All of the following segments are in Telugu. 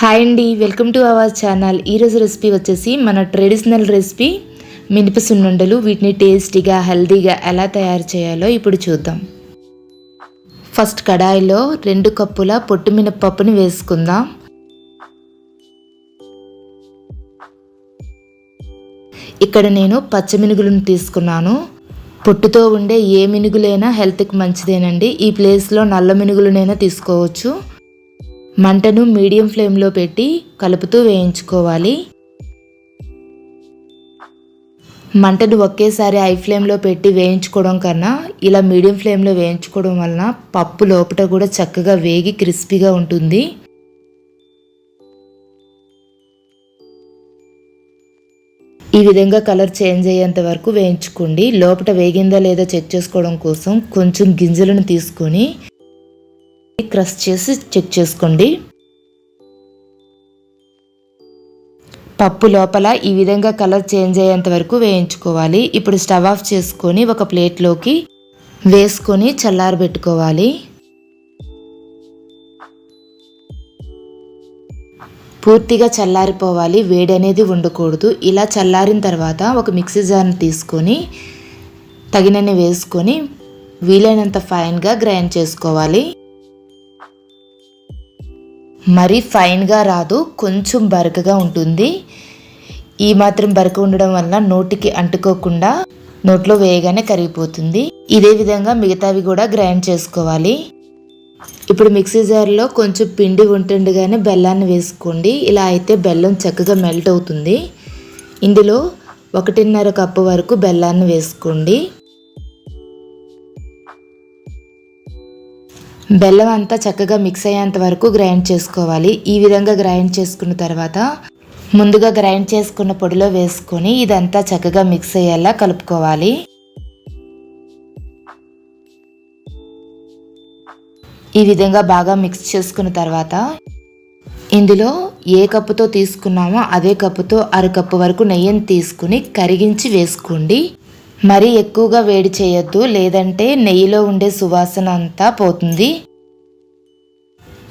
హాయ్ అండి వెల్కమ్ టు అవర్ ఛానల్ ఈరోజు రెసిపీ వచ్చేసి మన ట్రెడిషనల్ రెసిపీ మినప సున్నుండలు వీటిని టేస్టీగా హెల్దీగా ఎలా తయారు చేయాలో ఇప్పుడు చూద్దాం. ఫస్ట్ కడాయిలో రెండు కప్పుల పొట్టు మినపప్పుని వేసుకుందాం. ఇక్కడ నేను పచ్చమినుగులను తీసుకున్నాను. పొట్టుతో ఉండే ఏ మినుగులైనా హెల్త్కి మంచిదేనండి. ఈ ప్లేస్లో నల్ల మినుగులనైనా తీసుకోవచ్చు. మంటను మీడియం ఫ్లేమ్లో పెట్టి కలుపుతూ వేయించుకోవాలి. మంటను ఒకేసారి హై ఫ్లేమ్లో పెట్టి వేయించుకోవడం కన్నా ఇలా మీడియం ఫ్లేమ్లో వేయించుకోవడం వలన పప్పు లోపల కూడా చక్కగా వేగి క్రిస్పీగా ఉంటుంది. ఈ విధంగా కలర్ చేంజ్ అయ్యేంత వరకు వేయించుకోండి. లోపల వేగిందా లేదా చెక్ చేసుకోవడం కోసం కొంచెం గింజలను తీసుకొని క్రష్ చేసి చెక్ చేసుకోండి. పప్పు లోపల ఈ విధంగా కలర్ చేంజ్ అయ్యేంత వరకు వేయించుకోవాలి. ఇప్పుడు స్టవ్ ఆఫ్ చేసుకొని ఒక ప్లేట్లోకి వేసుకొని చల్లారబెట్టుకోవాలి. పూర్తిగా చల్లారిపోవాలి. వేడి అనేది ఉండకూడదు. ఇలా చల్లారిన తర్వాత ఒక మిక్సీ జార్ని తీసుకొని తగినన్ని వేసుకొని వీలైనంత ఫైన్గా గ్రైండ్ చేసుకోవాలి. మరీ ఫైన్గా రాదు కొంచెం బరకగా ఉంటుంది. ఈ మాత్రం బరక ఉండడం వల్ల నోటికి అంటుకోకుండా నోట్లో వేయగానే కరిగిపోతుంది. ఇదే విధంగా మిగతావి కూడా గ్రైండ్ చేసుకోవాలి. ఇప్పుడు మిక్సీ జార్లో కొంచెం పిండి ఉంటుండగానే బెల్లాన్ని వేసుకోండి. ఇలా అయితే బెల్లం చక్కగా మెల్ట్ అవుతుంది. ఇందులో ఒకటిన్నర కప్పు వరకు బెల్లాన్ని వేసుకోండి. బెల్లం అంతా చక్కగా మిక్స్ అయ్యేంత వరకు గ్రైండ్ చేసుకోవాలి. ఈ విధంగా గ్రైండ్ చేసుకున్న తర్వాత ముందుగా గ్రైండ్ చేసుకున్న పొడిలో వేసుకొని ఇదంతా చక్కగా మిక్స్ అయ్యేలా కలుపుకోవాలి. ఈ విధంగా బాగా మిక్స్ చేసుకున్న తర్వాత ఇందులో ఏ కప్పుతో తీసుకున్నామో అదే కప్పుతో అరకప్పు వరకు నెయ్యిని తీసుకుని కరిగించి వేసుకోండి. మరీ ఎక్కువగా వేడి చేయొద్దు లేదంటే నెయ్యిలో ఉండే సువాసన అంతా పోతుంది.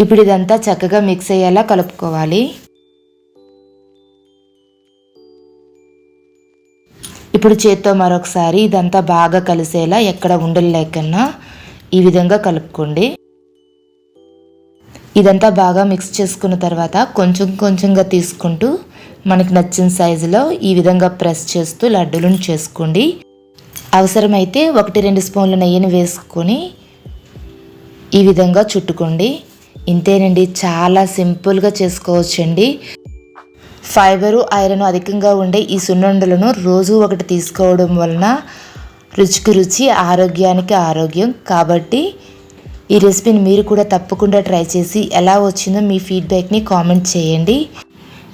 ఇప్పుడు ఇదంతా చక్కగా మిక్స్ అయ్యేలా కలుపుకోవాలి. ఇప్పుడు చేత్తో మరొకసారి ఇదంతా బాగా కలిసేలా ఎక్కడ ఉండలు లేకన్నా ఈ విధంగా కలుపుకోండి. ఇదంతా బాగా మిక్స్ చేసుకున్న తర్వాత కొంచెం కొంచెంగా తీసుకుంటూ మనకి నచ్చిన సైజులో ఈ విధంగా ప్రెస్ చేస్తూ లడ్డూలను చేసుకోండి. అవసరమైతే ఒకటి రెండు స్పూన్ల నెయ్యిని వేసుకొని ఈ విధంగా చుట్టుకోండి. ఇంతేనండి చాలా సింపుల్గా చేసుకోవచ్చండి. ఫైబరు ఐరన్ అధికంగా ఉండే ఈ సున్నుండలను రోజు ఒకటి తీసుకోవడం వలన రుచికి రుచి ఆరోగ్యానికి ఆరోగ్యం. కాబట్టి ఈ రెసిపీని మీరు కూడా తప్పకుండా ట్రై చేసి ఎలా వచ్చిందో మీ ఫీడ్బ్యాక్ని కామెంట్ చేయండి.